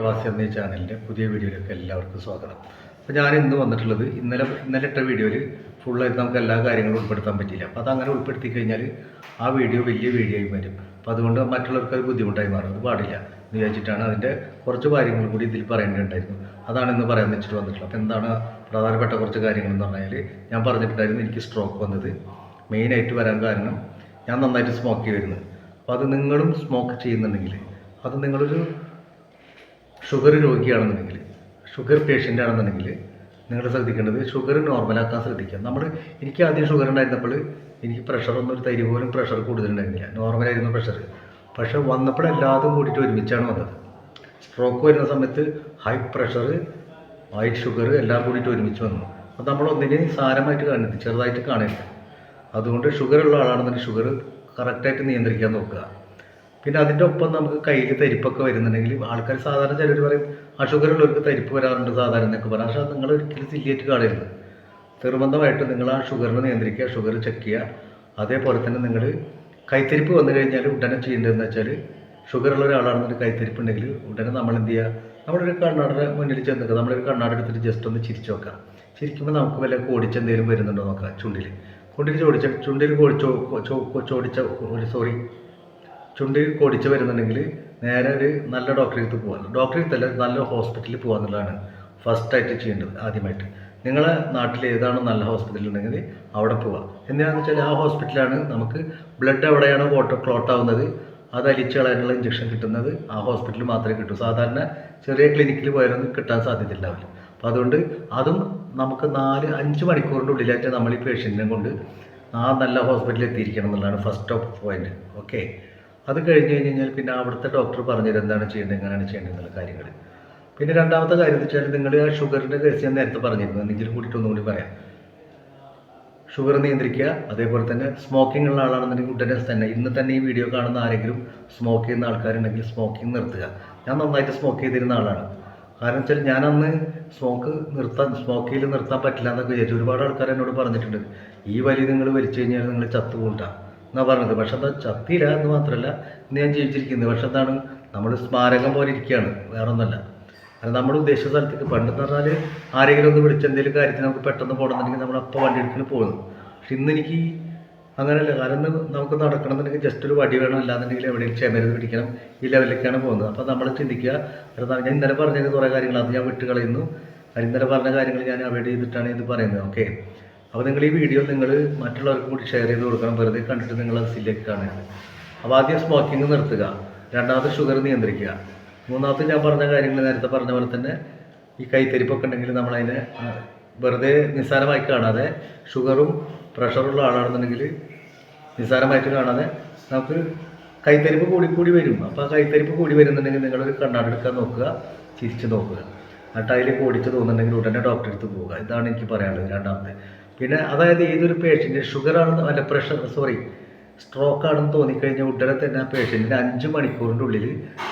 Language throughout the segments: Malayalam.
പ്രവാസി എന്ന ചാനലിന്റെ പുതിയ വീഡിയോയിലേക്ക് എല്ലാവർക്കും സ്വാഗതം. അപ്പോൾ ഞാൻ ഇന്ന് വന്നിട്ടുള്ളത് ഇന്നലെ ഇന്നലെ ഇട്ട വീഡിയോയിൽ ഫുള്ളായിട്ട് നമുക്ക് എല്ലാ കാര്യങ്ങളും ഉൾപ്പെടുത്താൻ പറ്റിയില്ല. അപ്പോൾ അതങ്ങനെ ഉൾപ്പെടുത്തി കഴിഞ്ഞാൽ ആ വീഡിയോ വലിയ വീഡിയോ ആയി വരും അപ്പോൾ അതുകൊണ്ട് മറ്റുള്ളവർക്ക് അത് ബുദ്ധിമുട്ടായി മാറും. അത് പാടില്ല എന്ന് വിചാരിച്ചിട്ടാണ് അതിന്റെ കുറച്ച് കാര്യങ്ങൾ കൂടി ഇതിൽ പറയേണ്ടതുണ്ടായിരുന്നു. അതാണ് ഇന്ന് പറയാൻ വെച്ചിട്ട് വന്നിട്ടുള്ളത്. അപ്പോൾ എന്താണ് പ്രധാനപ്പെട്ട കുറച്ച് കാര്യങ്ങൾ എന്ന് പറഞ്ഞാൽ ഞാൻ പറഞ്ഞിട്ടുണ്ടായിരുന്നു എനിക്ക് സ്ട്രോക്ക് വന്നത്. മെയിനായിട്ട് വരാൻ കാരണം ഞാൻ നന്നായിട്ട് സ്മോക്ക് ചെയ്തിരുന്നു. അപ്പോൾ അത് നിങ്ങളും സ്മോക്ക് ചെയ്യുന്നുണ്ടെങ്കിൽ അത് നിങ്ങളൊരു ഷുഗർ രോഗിയാണെന്നുണ്ടെങ്കിൽ ഷുഗർ പേഷ്യന്റ് ആണെന്നുണ്ടെങ്കിൽ നിങ്ങൾ ശ്രദ്ധിക്കേണ്ടത് ഷുഗർ നോർമലാക്കാൻ ശ്രദ്ധിക്കുക. നമ്മൾ എനിക്ക് ആദ്യം ഷുഗർ ഉണ്ടായിരുന്നപ്പോൾ എനിക്ക് പ്രഷർ ഒന്നും ഒരു തരി പോലും പ്രഷർ കൂടുതലുണ്ടായിരുന്നില്ല. നോർമലായിരുന്നു പ്രഷർ പക്ഷെ വന്നപ്പോൾ എല്ലാതും കൂടിയിട്ട് ഒരുമിച്ചാണ് വന്നത്. സ്ട്രോക്ക് വരുന്ന സമയത്ത് ഹൈ പ്രഷർ ഹൈ ഷുഗർ എല്ലാം കൂടിയിട്ട് ഒരുമിച്ച് വന്നു. അപ്പോൾ നമ്മൾ ഒന്നിനെ സാരമായിട്ട് കാണുന്നത് ചെറുതായിട്ട് കാണില്ല. അതുകൊണ്ട് ഷുഗർ ഉള്ള ആളാണെന്നുണ്ടെങ്കിൽ ഷുഗർ കറക്റ്റായിട്ട് നിയന്ത്രിക്കാൻ നോക്കുക. പിന്നെ അതിന്റെ ഒപ്പം നമുക്ക് കയ്യിൽ തരിപ്പൊക്കെ വരുന്നുണ്ടെങ്കിൽ ആൾക്കാർ സാധാരണ ചിലർ പറയും ആ ഷുഗർ ഉള്ളവർക്ക് തരിപ്പ് വരാറുണ്ട് സാധാരണ എന്നൊക്കെ പറയാം. പക്ഷേ നിങ്ങൾ ഒരിക്കലും സില്ലിയേറ്റ് കാണരുത്. നിർബന്ധമായിട്ട് നിങ്ങൾ ആ ഷുഗറിനെ നിയന്ത്രിക്കുക ഷുഗർ ചെക്ക് ചെയ്യുക. അതേപോലെ തന്നെ നിങ്ങൾ കൈത്തരിപ്പ് വന്നു കഴിഞ്ഞാൽ ഉടനെ ചെയ്യേണ്ടതെന്ന് വെച്ചാൽ ഷുഗർ ഉള്ള ഒരാളാണെന്നൊരു കൈത്തരിപ്പ് ഉണ്ടെങ്കിൽ ഉടനെ നമ്മൾ എന്ത് ചെയ്യുക നമ്മളൊരു കണ്ണാടിയുടെ മുന്നിൽ ചെന്ന് നിൽക്കുക നമ്മളൊരു കണ്ണാട് എടുത്തിട്ട് ജസ്റ്റ് ഒന്ന് ചിരിച്ചു നോക്കാം ചിരിക്കുമ്പോൾ നമുക്ക് വല്ല കോടിച്ചെന്തെങ്കിലും വരുന്നുണ്ടോ നോക്കാം ചുണ്ടിൽ. ചുണ്ടിൽ ചോടിച്ച ചുണ്ടിൽ ചോടിച്ച സോറി ചുണ്ടിൽ കൊടിച്ച് വരുന്നുണ്ടെങ്കിൽ നേരെ ഒരു നല്ല ഡോക്ടറെ അടുത്ത് പോകാം. ഡോക്ടറെ അടുത്തല്ല നല്ല ഹോസ്പിറ്റലിൽ പോകുക എന്നുള്ളതാണ് ഫസ്റ്റായിട്ട് ചെയ്യേണ്ടത് ആദ്യമായിട്ട്. നിങ്ങളെ നാട്ടിൽ ഏതാണോ നല്ല ഹോസ്പിറ്റൽ ഉണ്ടെങ്കിൽ അവിടെ പോവുക എന്തിനാണെന്ന് വെച്ചാൽ ആ ഹോസ്പിറ്റലാണ് നമുക്ക് ബ്ലഡ് എവിടെയാണോ വോട്ടർ ക്ലോട്ട് ആവുന്നത് അത് അലിച്ച് കളയാനുള്ള ഇഞ്ചക്ഷൻ കിട്ടുന്നത് ആ ഹോസ്പിറ്റലിൽ മാത്രമേ കിട്ടൂ. സാധാരണ ചെറിയ ക്ലിനിക്കിൽ പോയാലൊന്നും കിട്ടാൻ സാധ്യതയില്ലാവില്ല. അപ്പോൾ അതുകൊണ്ട് അതും നമുക്ക് നാല് അഞ്ച് മണിക്കൂറിന്റെ ഉള്ളിലായിട്ട് നമ്മൾ ഈ പേഷ്യന്റിനെ കൊണ്ട് ആ നല്ല ഹോസ്പിറ്റലിൽ എത്തിയിരിക്കണം എന്നുള്ളതാണ് ഫസ്റ്റ് ഓഫ് പോയിന്റ് ഓക്കെ അത് കഴിഞ്ഞ് കഴിഞ്ഞ് കഴിഞ്ഞാൽ പിന്നെ അവിടുത്തെ ഡോക്ടർ പറഞ്ഞുതരും എന്താണ് ചെയ്യേണ്ടത് എങ്ങനെയാണ് ചെയ്യേണ്ടത് എന്നുള്ള കാര്യങ്ങൾ. പിന്നെ രണ്ടാമത്തെ കാര്യം എന്ന് വെച്ചാൽ നിങ്ങൾ ആ ഷുഗറിന്റെ കേസ് ഞാൻ നേരത്തെ പറഞ്ഞിരുന്നു. എന്നെങ്കിലും കൂടിയിട്ട് ഒന്നുകൂടി പറയാം. ഷുഗർ നിയന്ത്രിക്കുക അതേപോലെ തന്നെ സ്മോക്കിംഗ് ഉള്ള ആളാണെന്നുണ്ടെങ്കിൽ ഉടനെ തന്നെ ഇന്ന് തന്നെ ഈ വീഡിയോ കാണുന്ന ആരെങ്കിലും സ്മോക്ക് ചെയ്യുന്ന ആൾക്കാരുണ്ടെങ്കിൽ സ്മോക്കിംഗ് നിർത്തുക. ഞാൻ നന്നായിട്ട് സ്മോക്ക് ചെയ്തിരുന്ന ആളാണ്. കാരണം വെച്ചാൽ ഞാൻ അന്ന് സ്മോക്ക് നിർത്താൻ സ്മോക്ക് ചെയ്ത് നിർത്താൻ പറ്റില്ല എന്നൊക്കെ വിചാരിച്ചു. ഒരുപാട് ആൾക്കാർ എന്നോട് പറഞ്ഞിട്ടുണ്ട് ഈ വലി നിങ്ങൾ വലിച്ചു കഴിഞ്ഞാൽ നിങ്ങൾ ചത്തുകൂട്ടാം എന്നാ പറഞ്ഞത്? പക്ഷെ അത് ചത്തിയില്ല എന്ന് മാത്രമല്ല ഇന്ന് ഞാൻ ജീവിച്ചിരിക്കുന്നത്. പക്ഷെ എന്താണ്? നമ്മൾ സ്മാരകം പോലെ ഇരിക്കുകയാണ്. വേറെ ഒന്നല്ല അത് നമ്മൾ ഉദ്ദേശിച്ച സ്ഥലത്തേക്ക് പണ്ടെന്ന് പറഞ്ഞാൽ ആരെങ്കിലും ഒന്ന് വിളിച്ച എന്തെങ്കിലും കാര്യത്തിന് നമുക്ക് പെട്ടെന്ന് പോകണമെന്നുണ്ടെങ്കിൽ നമ്മൾ അപ്പോൾ വണ്ടി എടുത്തിന് പോകുന്നു. പക്ഷെ ഇന്ന് എനിക്ക് അങ്ങനെയല്ല. കാരണം നമുക്ക് നടക്കണമെന്നുണ്ടെങ്കിൽ ജസ്റ്റ് ഒരു വടി വേണം. അല്ലാന്നുണ്ടെങ്കിൽ എവിടെയും ചെമരുത് പിടിക്കണം. ഈ ലെവലിലേക്കാണ് പോകുന്നത്. അപ്പോൾ നമ്മൾ ചിന്തിക്കുക കാരണം ഞാൻ ഇന്നലെ പറഞ്ഞത് കുറേ കാര്യങ്ങൾ. അത് ഞാൻ വിട്ട് കളയുന്നു ഇന്നലെ പറഞ്ഞ കാര്യങ്ങൾ ഞാൻ അവോയ്ഡ് ചെയ്തിട്ടാണ് ഇത് പറയുന്നത്. ഓക്കെ അപ്പോൾ നിങ്ങൾ ഈ വീഡിയോ നിങ്ങൾ മറ്റുള്ളവർക്ക് കൂടി ഷെയർ ചെയ്ത് കൊടുക്കണം. വെറുതെ കണ്ടിട്ട് നിങ്ങൾ അത് സിലക്ട് കാണുന്നത് അപ്പോൾ ആദ്യം സ്മോക്കിംഗ് നിർത്തുക. രണ്ടാമത് ഷുഗർ നിയന്ത്രിക്കുക. മൂന്നാമത്തെ ഞാൻ പറഞ്ഞ കാര്യങ്ങൾ നേരത്തെ പറഞ്ഞ പോലെ തന്നെ ഈ കൈത്തരിപ്പൊക്കെ ഉണ്ടെങ്കിൽ നമ്മളതിനെ വെറുതെ നിസ്സാരമായി കാണാതെ ഷുഗറും പ്രഷറുള്ള ആളാണെന്നുണ്ടെങ്കിൽ നിസ്സാരമായിട്ട് കാണാതെ നമുക്ക് കൈത്തരിപ്പ് കൂടി കൂടി വരും. അപ്പോൾ ആ കൈത്തരിപ്പ് കൂടി വരുന്നുണ്ടെങ്കിൽ നിങ്ങളൊരു കണ്ണാടി എടുക്കാൻ നോക്കുക. ചിരിച്ച് നോക്കുക. ആ അതിൽ കോടിച്ച് തോന്നുന്നുണ്ടെങ്കിൽ ഉടനെ ഡോക്ടറെ അടുത്ത് പോവുക. ഇതാണ് എനിക്ക് പറയാനുള്ളത് രണ്ടാമത്തെ. പിന്നെ അതായത് ഏതൊരു പേഷ്യന്റ് ഷുഗർ ആണെന്ന് അല്ല പ്രഷർ സോറി സ്ട്രോക്ക് ആണെന്ന് തോന്നിക്കഴിഞ്ഞാൽ ഉടനെ തന്നെ ആ പേഷ്യന്റിന് അഞ്ച് മണിക്കൂറിന്റെ ഉള്ളിൽ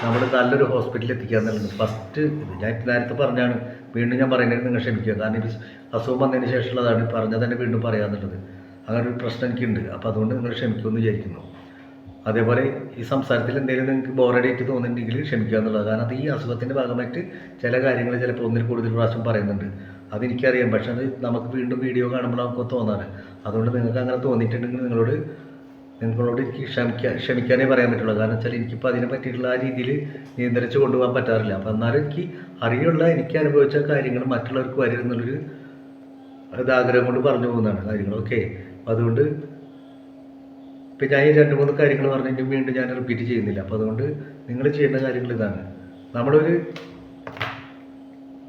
നമ്മൾ നല്ലൊരു ഹോസ്പിറ്റലിൽ എത്തിക്കുക എന്നുള്ളത് ഫസ്റ്റ് ഇത് ഞാൻ നേരത്തെ പറഞ്ഞാണ്. വീണ്ടും ഞാൻ പറയുന്നത് നിങ്ങൾ ക്ഷമിക്കുക. കാരണം ഇത് അസുഖം വന്നതിന് ശേഷമുള്ളതാണ്. പറഞ്ഞാൽ തന്നെ വീണ്ടും പറയാമെന്നുള്ളത് അങ്ങനെ ഒരു പ്രശ്നം എനിക്കുണ്ട്. അപ്പോൾ അതുകൊണ്ട് നിങ്ങൾ ക്ഷമിക്കുമെന്ന് വിചാരിക്കുന്നു. അതേപോലെ ഈ സംസാരത്തിൽ എന്തെങ്കിലും നിങ്ങൾക്ക് ബോറടിയായിട്ട് തോന്നുന്നുണ്ടെങ്കിൽ ക്ഷമിക്കുക എന്നുള്ളത്. കാരണം അത് ഈ അസുഖത്തിന്റെ ഭാഗമായിട്ട് ചില കാര്യങ്ങൾ ചിലപ്പോൾ ഒന്നിൽ കൂടുതൽ പ്രാവശ്യം പറയുന്നുണ്ട്. അതെനിക്കറിയാം. പക്ഷെ അത് നമുക്ക് വീണ്ടും വീഡിയോ കാണുമ്പോൾ നമുക്ക് തോന്നാറ്. അതുകൊണ്ട് നിങ്ങൾക്ക് അങ്ങനെ തോന്നിയിട്ടുണ്ടെങ്കിൽ നിങ്ങളോട് നിങ്ങളോട് എനിക്ക് ക്ഷമിക്കാൻ ക്ഷമിക്കാനേ പറയാൻ പറ്റുള്ളൂ. കാരണം വെച്ചാൽ എനിക്കിപ്പോൾ അതിനെ പറ്റിയിട്ടുള്ള ആ രീതിയിൽ നിയന്ത്രിച്ച് കൊണ്ടുപോകാൻ പറ്റാറില്ല. അപ്പോൾ എന്നാലും എനിക്ക് അറിയുള്ള എനിക്ക് അനുഭവിച്ച കാര്യങ്ങൾ മറ്റുള്ളവർക്ക് വരുമെന്നുള്ളൊരു ഇത് ആഗ്രഹം കൊണ്ട് പറഞ്ഞു പോകുന്നതാണ് കാര്യങ്ങൾ. ഓക്കെ. അതുകൊണ്ട് ഇപ്പം ഞാൻ ഈ രണ്ട് മൂന്ന് കാര്യങ്ങൾ പറഞ്ഞു കഴിഞ്ഞാൽ വീണ്ടും ഞാൻ റിപ്പീറ്റ് ചെയ്യുന്നില്ല. അപ്പോൾ അതുകൊണ്ട് നിങ്ങൾ ചെയ്യേണ്ട കാര്യങ്ങൾ ഇതാണ്. നമ്മളൊരു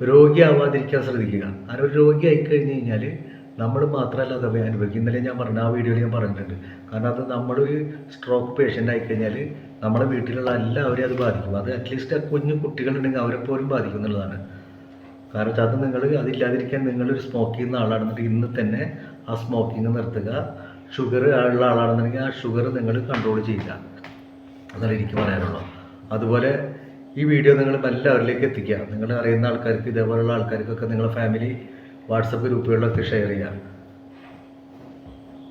രോഗിയാവാതിരിക്കാൻ ശ്രദ്ധിക്കുക. അങ്ങനെ ഒരു രോഗി ആയിക്കഴിഞ്ഞ് കഴിഞ്ഞാൽ നമ്മൾ മാത്രമല്ല അത് അനുഭവിക്കും ഇന്നലെ ഞാൻ പറഞ്ഞു ആ വീഡിയോയിൽ ഞാൻ പറഞ്ഞിട്ടുണ്ട്. കാരണം അത് നമ്മളൊരു സ്ട്രോക്ക് പേഷ്യന്റ് ആയിക്കഴിഞ്ഞാൽ നമ്മുടെ വീട്ടിലുള്ള എല്ലാവരെയും അത് ബാധിക്കും. അത് അറ്റ്ലീസ്റ്റ് ആ കുഞ്ഞു കുട്ടികളുണ്ടെങ്കിൽ അവരെ പോലും ബാധിക്കും എന്നുള്ളതാണ്. കാരണം വെച്ചാൽ അത് നിങ്ങൾ അതില്ലാതിരിക്കാൻ നിങ്ങളൊരു സ്മോക്ക് ചെയ്യുന്ന ആളാണെന്നുണ്ടെങ്കിൽ ഇന്ന് തന്നെ ആ സ്മോക്കിങ് നിർത്തുക. ഷുഗർ ഉള്ള ആളാണെന്നുണ്ടെങ്കിൽ ആ ഷുഗർ നിങ്ങൾ കൺട്രോൾ ചെയ്യുക. എന്നാണ് എനിക്ക് പറയാനുള്ളത്. അതുപോലെ ഈ വീഡിയോ നിങ്ങൾ എല്ലാവരിലേക്ക് എത്തിക്കുക. നിങ്ങൾ അറിയുന്ന ആൾക്കാർക്ക് ഇതേപോലുള്ള ആൾക്കാർക്കൊക്കെ നിങ്ങളുടെ ഫാമിലി വാട്സപ്പ് ഗ്രൂപ്പുകളിലൊക്കെ ഷെയർ ചെയ്യുക.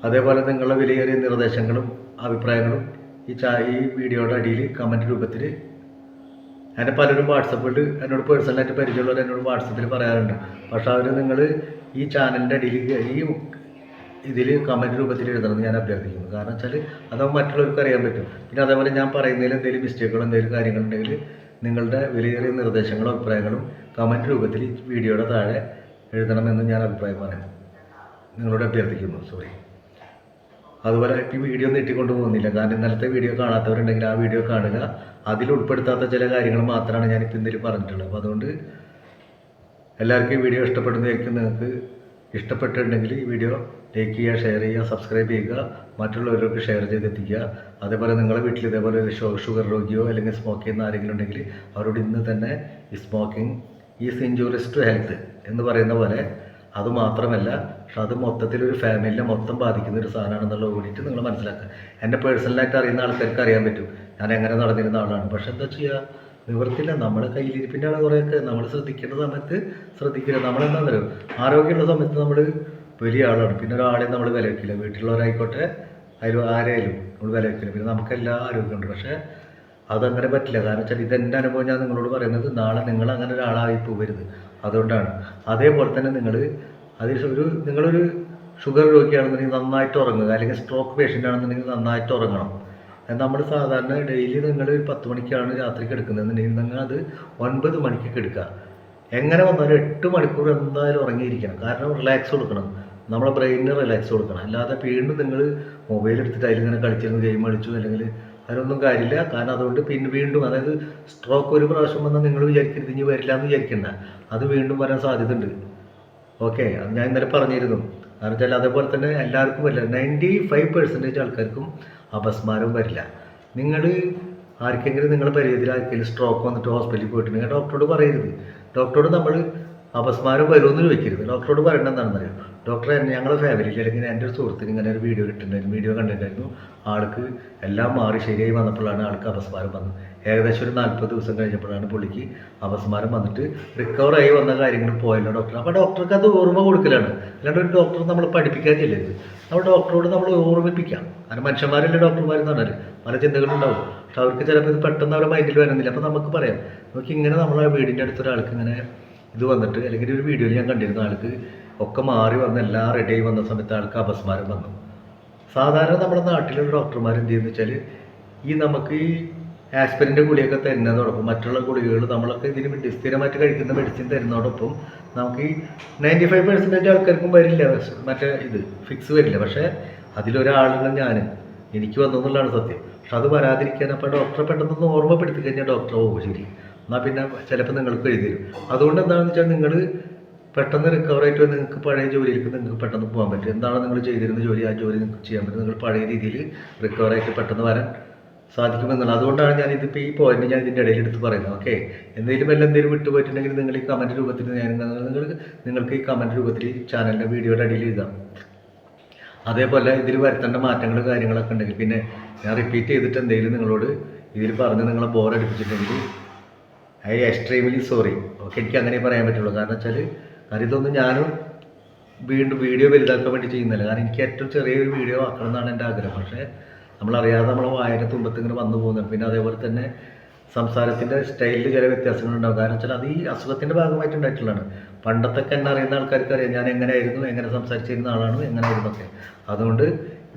അതേപോലെ നിങ്ങളുടെ വിലയേറിയ നിർദ്ദേശങ്ങളും അഭിപ്രായങ്ങളും ഈ ചാ ഈ വീഡിയോയുടെ അടിയിൽ കമന്റ് രൂപത്തിൽ എന്നെ പലരും വാട്സപ്പിൽ എന്നോട് പേഴ്സണലായിട്ട് പരിചയമുള്ളവർ എന്നോട് വാട്സപ്പിൽ പറയാറുണ്ട്. പക്ഷേ അവർ നിങ്ങൾ ഈ ചാനലിന്റെ അടിയിൽ ഈ ഇതിൽ കമന്റ് രൂപത്തിൽ എഴുതണമെന്ന് ഞാൻ അഭ്യർത്ഥിക്കുന്നു. കാരണം വെച്ചാൽ അതാവുമ്പോൾ മറ്റുള്ളവർക്ക് അറിയാൻ പറ്റും. പിന്നെ അതേപോലെ ഞാൻ പറയുന്നതിൽ എന്തെങ്കിലും മിസ്റ്റേക്കുകൾ എന്തെങ്കിലും കാര്യങ്ങളുണ്ടെങ്കിൽ നിങ്ങളുടെ വിലയേറിയ നിർദ്ദേശങ്ങളും അഭിപ്രായങ്ങളും കമന്റ് രൂപത്തിൽ വീഡിയോയുടെ താഴെ എഴുതണമെന്ന് ഞാൻ അഭിപ്രായം പറയുന്നു. നിങ്ങളോട് അഭ്യർത്ഥിക്കുന്നു. സോറി അതുപോലെ ഈ വീഡിയോ നീട്ടിക്കൊണ്ട് പോകുന്നില്ല. കാരണം ഇന്നലത്തെ വീഡിയോ കാണാത്തവരുണ്ടെങ്കിൽ ആ വീഡിയോ കാണുക. അതിൽ ഉൾപ്പെടുത്താത്ത ചില കാര്യങ്ങൾ മാത്രമാണ് ഞാൻ ഇപ്പം ഇതിൽ പറഞ്ഞിട്ടുള്ളത്. അപ്പോൾ അതുകൊണ്ട് എല്ലാവർക്കും ഈ വീഡിയോ ഇഷ്ടപ്പെടുന്നതായിരിക്കും. നിങ്ങൾക്ക് ഇഷ്ടപ്പെട്ടിട്ടുണ്ടെങ്കിൽ ഈ വീഡിയോ ലൈക്ക് ചെയ്യുക ഷെയർ ചെയ്യുക സബ്സ്ക്രൈബ് ചെയ്യുക മറ്റുള്ളവർക്ക് ഷെയർ ചെയ്തെത്തിക്കുക. അതേപോലെ നിങ്ങളുടെ വീട്ടിൽ ഇതേപോലെ ഒരു ഷുഗർ രോഗിയോ അല്ലെങ്കിൽ സ്മോക്ക് ചെയ്യുന്ന ആരെങ്കിലും ഉണ്ടെങ്കിൽ അവരോട് ഇന്ന് തന്നെ ഈ smoking is injurious to health എന്ന് പറയുന്ന പോലെ അത് മാത്രമല്ല പക്ഷെ അത് മൊത്തത്തിൽ ഒരു ഫാമിലിനെ മൊത്തം ബാധിക്കുന്ന ഒരു സാധനമാണെന്നുള്ളത് കൂടിയിട്ട് നിങ്ങൾ മനസ്സിലാക്കുക. എന്നെ പേഴ്സണലായിട്ട് അറിയുന്ന ആൾക്കാർക്ക് അറിയാൻ പറ്റും. ഞാൻ എങ്ങനെ നടന്നിരുന്ന ആളാണ്. പക്ഷെ എന്താ ചെയ്യുക നിവൃത്തില്ല നമ്മുടെ കയ്യിലിരിപ്പിന്റെ ആണ് കുറേയൊക്കെ. നമ്മൾ ശ്രദ്ധിക്കേണ്ട സമയത്ത് ശ്രദ്ധിക്കില്ല. നമ്മളെന്താ പറയുക? ആരോഗ്യമുള്ള സമയത്ത് നമ്മൾ വലിയ ആളാണ്. പിന്നെ ഒരാളെ നമ്മൾ വില വയ്ക്കില്ല വീട്ടിലുള്ളവരായിക്കോട്ടെ അതിൽ ആരെയും നമ്മൾ വില വയ്ക്കില്ല പിന്നെ നമുക്ക് എല്ലാ ആരോഗ്യമുണ്ട്. പക്ഷേ അതങ്ങനെ പറ്റില്ല. കാരണം വെച്ചാൽ ഇതെന്റെ അനുഭവം ഞാൻ നിങ്ങളോട് പറയുന്നത് നാളെ നിങ്ങൾ അങ്ങനെ ഒരാളായി പോകരുത്. അതുകൊണ്ടാണ്. അതേപോലെ തന്നെ നിങ്ങൾ അതിൽ ഒരു നിങ്ങളൊരു ഷുഗർ രോഗിയാണെന്നുണ്ടെങ്കിൽ നന്നായിട്ട് ഉറങ്ങുക. അല്ലെങ്കിൽ സ്ട്രോക്ക് പേഷ്യന്റ് ആണെന്നുണ്ടെങ്കിൽ നന്നായിട്ട് ഉറങ്ങണം. നമ്മൾ സാധാരണ ഡെയിലി നിങ്ങൾ ഒരു പത്ത് മണിക്കാണ് രാത്രിക്ക് എടുക്കുന്നതെന്നുണ്ടെങ്കിൽ നിങ്ങൾ അത് ഒൻപത് മണിക്ക് എടുക്കുക. എങ്ങനെ വന്നാലും എട്ട് മണിക്കൂർ എന്തായാലും ഉറങ്ങിയിരിക്കണം. കാരണം റിലാക്സ് കൊടുക്കണം. നമ്മളെ ബ്രെയിനിന് റിലാക്സ് കൊടുക്കണം. അല്ലാതെ വീണ്ടും നിങ്ങൾ മൊബൈൽ എടുത്തിട്ട് അതിലിങ്ങനെ കളിച്ചിരുന്ന് ഗെയിം കളിച്ചു അല്ലെങ്കിൽ അതിനൊന്നും കാര്യമില്ല. കാരണം അതുകൊണ്ട് പിന്നെ വീണ്ടും അതായത് സ്ട്രോക്ക് ഒരു പ്രാവശ്യം വന്നാൽ നിങ്ങൾ വിചാരിക്കരുത് ഇനി വരില്ല എന്ന് വിചാരിക്കണ്ട. അത് വീണ്ടും വരാൻ സാധ്യതയുണ്ട്. ഓക്കെ അത് ഞാൻ ഇന്നലെ പറഞ്ഞിരുന്നു. കാരണം വെച്ചാൽ അതേപോലെ തന്നെ എല്ലാവർക്കും വരില്ല. നയന്റി ഫൈവ് പെർസെന്റേജ് ആൾക്കാർക്കും അപസ്മാരം വരില്ല. നിങ്ങൾ ആർക്കെങ്കിലും നിങ്ങളുടെ പരിചയത്തിൽ ആർക്കെങ്കിലും സ്ട്രോക്ക് വന്നിട്ട് ഹോസ്പിറ്റലിൽ പോയിട്ടുണ്ടെങ്കിൽ ഡോക്ടറോട് പറയരുത്. ഡോക്ടറോട് നമ്മൾ അപസ്മാരം വരുമെന്ന് ചോദിക്കരുത്. ഡോക്ടറോട് പറയേണ്ടത് എന്താണെന്ന് അറിയാം ഡോക്ടറെ ഞങ്ങൾ ഫാമിലിയിൽ അല്ലെങ്കിൽ എന്റെ ഒരു സുഹൃത്തിന് ഇങ്ങനെ ഒരു വീഡിയോ കിട്ടുന്നുണ്ടായിരുന്നു വീഡിയോ കണ്ടിട്ടുണ്ടായിരുന്നു. ആൾക്ക് എല്ലാം മാറി ശരിയായി വന്നപ്പോഴാണ് ആൾക്ക് അപസ്മാരം വന്നത്. ഏകദേശം ഒരു നാൽപ്പത് ദിവസം കഴിഞ്ഞപ്പോഴാണ് പുള്ളിക്ക് അപസ്മാരം വന്നിട്ട് റിക്കവറായി വന്ന കാര്യങ്ങൾ പോയല്ലോ ഡോക്ടർ. അപ്പോൾ ഡോക്ടർക്ക് അത് ഓർമ്മ കൊടുക്കലാണ്. അല്ലാണ്ട് ഒരു ഡോക്ടർ നമ്മൾ പഠിപ്പിക്കാൻ ചെല്ലരുത് നമ്മൾ ഡോക്ടറോട് നമ്മൾ ഓർമ്മിപ്പിക്കാം. കാരണം മനുഷ്യന്മാരല്ലേ ഡോക്ടർമാരെന്ന് പറഞ്ഞാൽ പല ചിന്തകളുണ്ടാവും പക്ഷെ അവർക്ക് ചിലപ്പോൾ ഇത് പെട്ടെന്ന് അവരുടെ മൈൻഡിൽ വരുന്നില്ല അപ്പോൾ നമുക്ക് പറയാം. നമുക്ക് ഇങ്ങനെ നമ്മളെ വീടിന്റെ അടുത്തൊരാൾക്ക് ഇങ്ങനെ ഇത് വന്നിട്ട് അല്ലെങ്കിൽ ഒരു വീഡിയോയിൽ ഞാൻ കണ്ടിരുന്ന ആൾക്ക് ഒക്കെ മാറി വന്ന് എല്ലാം റെഡിയായി വന്ന സമയത്ത് ആൾക്ക് അപസ്മാരം വന്നു. സാധാരണ നമ്മുടെ നാട്ടിലുള്ള ഡോക്ടർമാർ എന്ത് ചെയ്യുന്നത് വെച്ചാൽ ഈ നമുക്ക് ഈ ആസ്പിരിന്റെ ഗുളിയൊക്കെ തരുന്നതോടൊപ്പം മറ്റുള്ള ഗുളികകൾ നമ്മളൊക്കെ ഇതിന് വേണ്ടി സ്ഥിരമായിട്ട് കഴിക്കുന്ന മെഡിസിൻ തരുന്നതോടൊപ്പം നമുക്ക് ഈ നയന്റി ഫൈവ് പെർസെന്റേജ് ആൾക്കാർക്കും വരില്ല. മറ്റേ ഇത് ഫിക്സ് വരില്ല. പക്ഷേ അതിലൊരാളാണ് ഞാൻ എനിക്ക് വന്നു എന്നുള്ളതാണ് സത്യം. പക്ഷെ അത് വരാതിരിക്കാൻ അപ്പോൾ ഡോക്ടറെ പെട്ടെന്നൊന്ന് ഓർമ്മപ്പെടുത്തി കഴിഞ്ഞാൽ ഡോക്ടർ ഓ ശരി. എന്നാൽ പിന്നെ ചിലപ്പോൾ നിങ്ങൾക്ക് എഴുതി തരും. അതുകൊണ്ട് എന്താണെന്ന് വെച്ചാൽ നിങ്ങൾ പെട്ടെന്ന് റിക്കവർ ആയിട്ട് നിങ്ങൾക്ക് പഴയ ജോലിയിലേക്ക് നിങ്ങൾക്ക് പെട്ടെന്ന് പോകാൻ പറ്റും. എന്താണ് നിങ്ങൾ ചെയ്തിരുന്ന ജോലി? ആ ജോലി നിങ്ങൾക്ക് ചെയ്യാൻ പറ്റും. നിങ്ങൾ പഴയ രീതിയിൽ റിക്കവർ ആയിട്ട് പെട്ടെന്ന് വരാൻ സാധിക്കുമെന്നുള്ളത്. അതുകൊണ്ടാണ് ഞാൻ ഇതിപ്പോൾ ഈ പോയിന്റ് ഞാൻ ഇതിന്റെ ഇടയിൽ എടുത്ത് പറയുന്നത്. ഓക്കെ എന്തെങ്കിലും വല്ല എന്തെങ്കിലും വിട്ടുപോയിട്ടുണ്ടെങ്കിൽ നിങ്ങൾ ഈ കമന്റ് രൂപത്തിൽ ഞാൻ നിങ്ങൾ നിങ്ങൾക്ക് ഈ കമന്റ് രൂപത്തിൽ ചാനലിന്റെ വീഡിയോയുടെ അടിയിൽ എഴുതാം. അതേപോലെ ഇതിൽ വരുത്തേണ്ട മാറ്റങ്ങൾ കാര്യങ്ങളൊക്കെ ഉണ്ടെങ്കിൽ പിന്നെ ഞാൻ റിപ്പീറ്റ് ചെയ്തിട്ട് എന്തെങ്കിലും നിങ്ങളോട് ഇതിൽ പറഞ്ഞ് നിങ്ങളെ ബോർ അടിപ്പിച്ചിട്ടുണ്ടെങ്കിൽ ഐ എക്സ്ട്രീംലി സോറി ഓക്കെ എനിക്ക് അങ്ങനെ പറയാൻ പറ്റുള്ളൂ. കാരണം വെച്ചാൽ കാരണം ഇതൊന്നും ഞാനും വീണ്ടും വീഡിയോ വലുതാക്കാൻ വേണ്ടി ചെയ്യുന്നില്ല. കാരണം എനിക്ക് ഏറ്റവും ചെറിയൊരു വീഡിയോ ആക്കണം എന്നാണ് എന്റെ ആഗ്രഹം. പക്ഷേ നമ്മളറിയാതെ നമ്മളെ വായന തുമ്പത്ത് ഇങ്ങനെ വന്നു പോകുന്നത് പിന്നെ അതേപോലെ തന്നെ സംസാരത്തിന്റെ സ്റ്റൈലിൽ ചില വ്യത്യാസങ്ങളുണ്ടാവും കാരണം വെച്ചാൽ അത് ഈ അസുഖത്തിന്റെ ഭാഗമായിട്ട് ഉണ്ടായിട്ടുള്ളതാണ്. പണ്ടത്തൊക്കെ എന്നെ അറിയുന്ന ആൾക്കാർക്ക് അറിയാം ഞാൻ എങ്ങനെയായിരുന്നു? എങ്ങനെ സംസാരിച്ചിരുന്ന ആളാണ്? എങ്ങനെയായിരുന്നു ഒക്കെ അതുകൊണ്ട്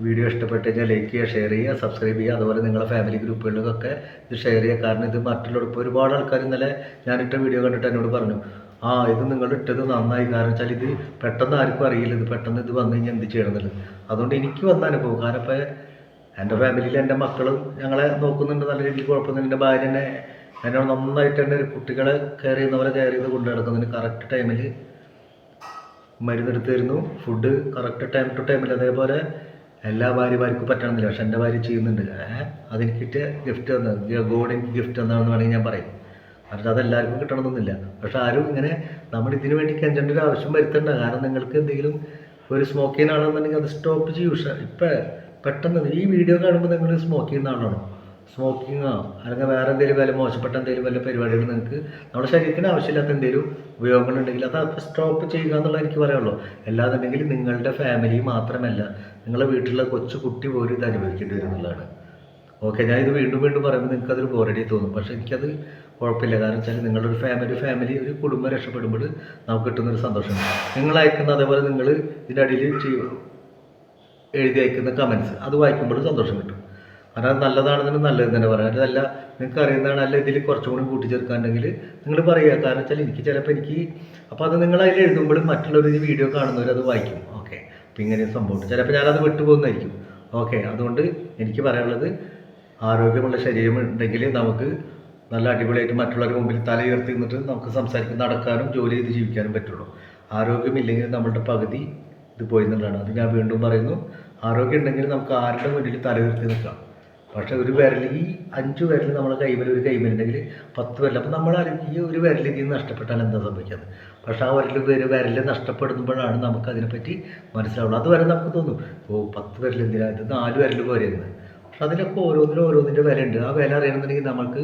വീഡിയോ ഇഷ്ടപ്പെട്ട് കഴിഞ്ഞാൽ ലൈക്ക് ചെയ്യുക ഷെയർ ചെയ്യുക സബ്സ്ക്രൈബ് ചെയ്യുക. അതുപോലെ നിങ്ങളുടെ ഫാമിലി ഗ്രൂപ്പുകളിലൊക്കെ ഇത് ഷെയർ ചെയ്യുക. കാരണം ഇത് മറ്റുള്ളവർ ഇപ്പോൾ ഒരുപാട് ആൾക്കാർ ഇന്നലെ ഞാനിട്ട വീഡിയോ കണ്ടിട്ട് എന്നോട് പറഞ്ഞു ആ ഇത് നിങ്ങൾ ഇട്ടത് നന്നായി. കാരണം വെച്ചാൽ ഇത് പെട്ടെന്ന് ആർക്കും അറിയില്ല. ഇത് പെട്ടെന്ന് ഇത് വന്നു കഴിഞ്ഞാൽ എന്ത് ചെയ്യണം എന്നുള്ളത് അതുകൊണ്ട് എനിക്ക് വന്ന അനുഭവം. കാരണം ഇപ്പം എന്റെ ഫാമിലിയിൽ എന്റെ മക്കളും ഞങ്ങളെ നോക്കുന്നുണ്ട്. നല്ല രീതിയിൽ കുഴപ്പമൊന്നും എന്റെ ഭാര്യ എന്നെ എന്നോട് നന്നായിട്ട് തന്നെ കുട്ടികളെ കെയർ ചെയ്യുന്നവരെ കെയർ ചെയ്ത് കൊണ്ടു നടക്കുന്നതിന് കറക്റ്റ് ടൈമിൽ മരുന്നെടുത്ത് തരുന്നു. ഫുഡ് കറക്റ്റ് ടൈം ടു ടൈമിൽ അതേപോലെ എല്ലാ ഭാര്യമാർക്കും പറ്റണമെന്നില്ല. പക്ഷെ എന്റെ ഭാര്യ ചെയ്യുന്നുണ്ട്. ഏഹ് അതെനിക്ക് ഗിഫ്റ്റ് തന്നത്. ഗോഡ് എനിക്ക് ഗിഫ്റ്റ് തന്നതാണെന്ന് വേണമെങ്കിൽ ഞാൻ പറയും. കാരണം അതെല്ലാവർക്കും കിട്ടണമെന്നില്ല പക്ഷെ ആരും ഇങ്ങനെ നമ്മൾ ഇതിനു വേണ്ടി കെഞ്ചേണ്ട ഒരു ആവശ്യം വരുത്തണ്ട. കാരണം നിങ്ങൾക്ക് എന്തെങ്കിലും ഒരു സ്മോക്ക് ചെയ്യുന്ന ആളാണെന്നുണ്ടെങ്കിൽ അത് സ്റ്റോപ്പ് ചെയ്യൂ പക്ഷേ ഇപ്പം പെട്ടെന്ന് ഈ വീഡിയോ കാണുമ്പോൾ നിങ്ങൾ സ്മോക്ക് ചെയ്യുന്ന ആളാണോ? സ്മോക്കിങ്ങോ അല്ലെങ്കിൽ വേറെ എന്തെങ്കിലും വല്ല മോശപ്പെട്ട എന്തെങ്കിലും വല്ല പരിപാടികൾ നിങ്ങൾക്ക് നമ്മുടെ ശരീരത്തിന് ആവശ്യമില്ലാത്ത എന്തെങ്കിലും ഉപയോഗങ്ങളുണ്ടെങ്കിൽ അത് സ്റ്റോപ്പ് ചെയ്യുക എന്നുള്ള എനിക്ക് പറയാനുള്ളൂ. അല്ലാന്നുണ്ടെങ്കിൽ നിങ്ങളുടെ ഫാമിലി മാത്രമല്ല നിങ്ങളുടെ വീട്ടിലുള്ള കൊച്ചു കുട്ടി പോലും ഇത് അനുഭവിക്കേണ്ടി വരും എന്നുള്ളതാണ്. ഓക്കെ ഞാൻ ഇത് വീണ്ടും വീണ്ടും പറയുമ്പോൾ നിങ്ങൾക്കതൊരു ബോറടി തോന്നും. പക്ഷേ എനിക്കത് കുഴപ്പമില്ല. കാരണം വെച്ചാൽ ഒരു ഫാമിലി ഫാമിലി ഒരു കുടുംബം രക്ഷപ്പെടുമ്പോൾ നമുക്ക് കിട്ടുന്നൊരു സന്തോഷം. നിങ്ങൾ അയക്കുന്ന അതേപോലെ നിങ്ങൾ ഇതിന്റെ അടിയിൽ ചെയ്യും എഴുതി അയക്കുന്ന കമൻസ് അത് വായിക്കുമ്പോൾ സന്തോഷം കിട്ടും. കാരണം നല്ലതാണെന്ന് നല്ലത് തന്നെ പറയാം. അതല്ല നിങ്ങൾക്ക് അറിയുന്നതാണ് അല്ല ഇതിൽ കുറച്ചും കൂടി കൂട്ടിച്ചേർക്കാണ്ടെങ്കിൽ നിങ്ങൾ പറയുക. കാരണം വെച്ചാൽ എനിക്ക് ചിലപ്പോൾ എനിക്ക് അപ്പോൾ അത് നിങ്ങൾ അതിൽ എഴുതുമ്പോൾ മറ്റുള്ളവർ ഈ വീഡിയോ കാണുന്നവർ അത് വായിക്കും. ഓക്കെ അപ്പോൾ ഇങ്ങനെ സംഭവം ചിലപ്പോൾ ഞാനത് വിട്ടുപോകുന്നതായിരിക്കും. ഓക്കെ അതുകൊണ്ട് എനിക്ക് പറയാനുള്ളത് ആരോഗ്യമുള്ള ശരീരം ഉണ്ടെങ്കിൽ നമുക്ക് നല്ല അടിപൊളിയായിട്ട് മറ്റുള്ളവരുടെ മുമ്പിൽ തല ഉയർത്തി നിന്നിട്ട് നമുക്ക് സംസാരിക്കും നടക്കാനും ജോലി ചെയ്ത് ജീവിക്കാനും പറ്റുള്ളൂ. ആരോഗ്യമില്ലെങ്കിൽ നമ്മളുടെ പകുതി ഇത് പോയി എന്നുള്ളതാണ് അത് ഞാൻ വീണ്ടും പറയുന്നു. ആരോഗ്യം ഉണ്ടെങ്കിൽ നമുക്ക് ആരുടെ മുന്നിൽ തല ഉയർത്തി നിൽക്കാം. പക്ഷേ ഒരു വിരൽ ഈ അഞ്ച് വിരൽ നമ്മളെ കൈമൽ ഒരു കൈമേലുണ്ടെങ്കിൽ പത്ത് വിരൽ. അപ്പോൾ നമ്മൾ ഈ ഒരു വിരൽ ഇതിൽ നഷ്ടപ്പെട്ടാൽ എന്താ സംഭവിക്കുന്നത് പക്ഷേ ആ വിരൽ ഒരു വിരൽ നഷ്ടപ്പെടുമ്പോഴാണ് നമുക്ക് അതിനെപ്പറ്റി മനസ്സിലാവുള്ളൂ. അതുവരെ നമുക്ക് തോന്നും ഓ പത്ത് വിരൽ എന്തിനാ? ഇത് നാല് വിരൽ പോരെയെന്ന് അതിലൊക്കെ ഓരോന്നിനും ഓരോന്നിന്റെ വില ഉണ്ട് ആ വില അറിയണമെന്നുണ്ടെങ്കിൽ നമുക്ക്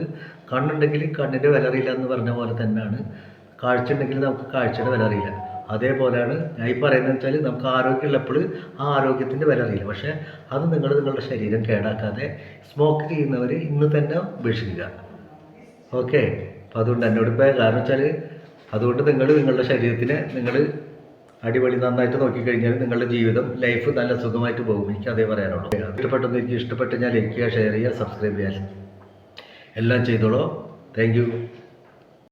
കണ്ണുണ്ടെങ്കിൽ കണ്ണിന്റെ വില അറിയില്ല എന്ന് പറഞ്ഞ പോലെ തന്നെയാണ്. കാഴ്ച ഉണ്ടെങ്കിൽ നമുക്ക് കാഴ്ചയുടെ വില അറിയില്ല. അതേപോലെയാണ് ഞാൻ ഈ പറയുന്നത് വെച്ചാൽ നമുക്ക് ആരോഗ്യമുള്ളപ്പോൾ ആ ആരോഗ്യത്തിന്റെ വില അറിയില്ല. പക്ഷേ അത് നിങ്ങൾ നിങ്ങളുടെ ശരീരം കേടാക്കാതെ സ്മോക്ക് ചെയ്യുന്നവർ ഇന്ന് തന്നെ ഉപേക്ഷിക്കുക. ഓക്കെ അപ്പോൾ അതുകൊണ്ട് എന്നോട് ഇപ്പോൾ കാരണം വെച്ചാൽ അതുകൊണ്ട് നിങ്ങൾ നിങ്ങളുടെ ശരീരത്തിനെ നിങ്ങൾ അടിപൊളി നന്നായിട്ട് നോക്കിക്കഴിഞ്ഞാൽ നിങ്ങളുടെ ജീവിതം ലൈഫ് നല്ല സുഖമായിട്ട് പോകും. എനിക്ക് അതേ പറയാനുള്ളൂ. ഇഷ്ടപ്പെട്ടെന്ന് എനിക്ക് ഇഷ്ടപ്പെട്ട് ഞാൻ ലൈക്ക് ചെയ്യുക ഷെയർ ചെയ്യുക സബ്സ്ക്രൈബ് ചെയ്യുക. എല്ലാം ചെയ്തോളൂ. താങ്ക്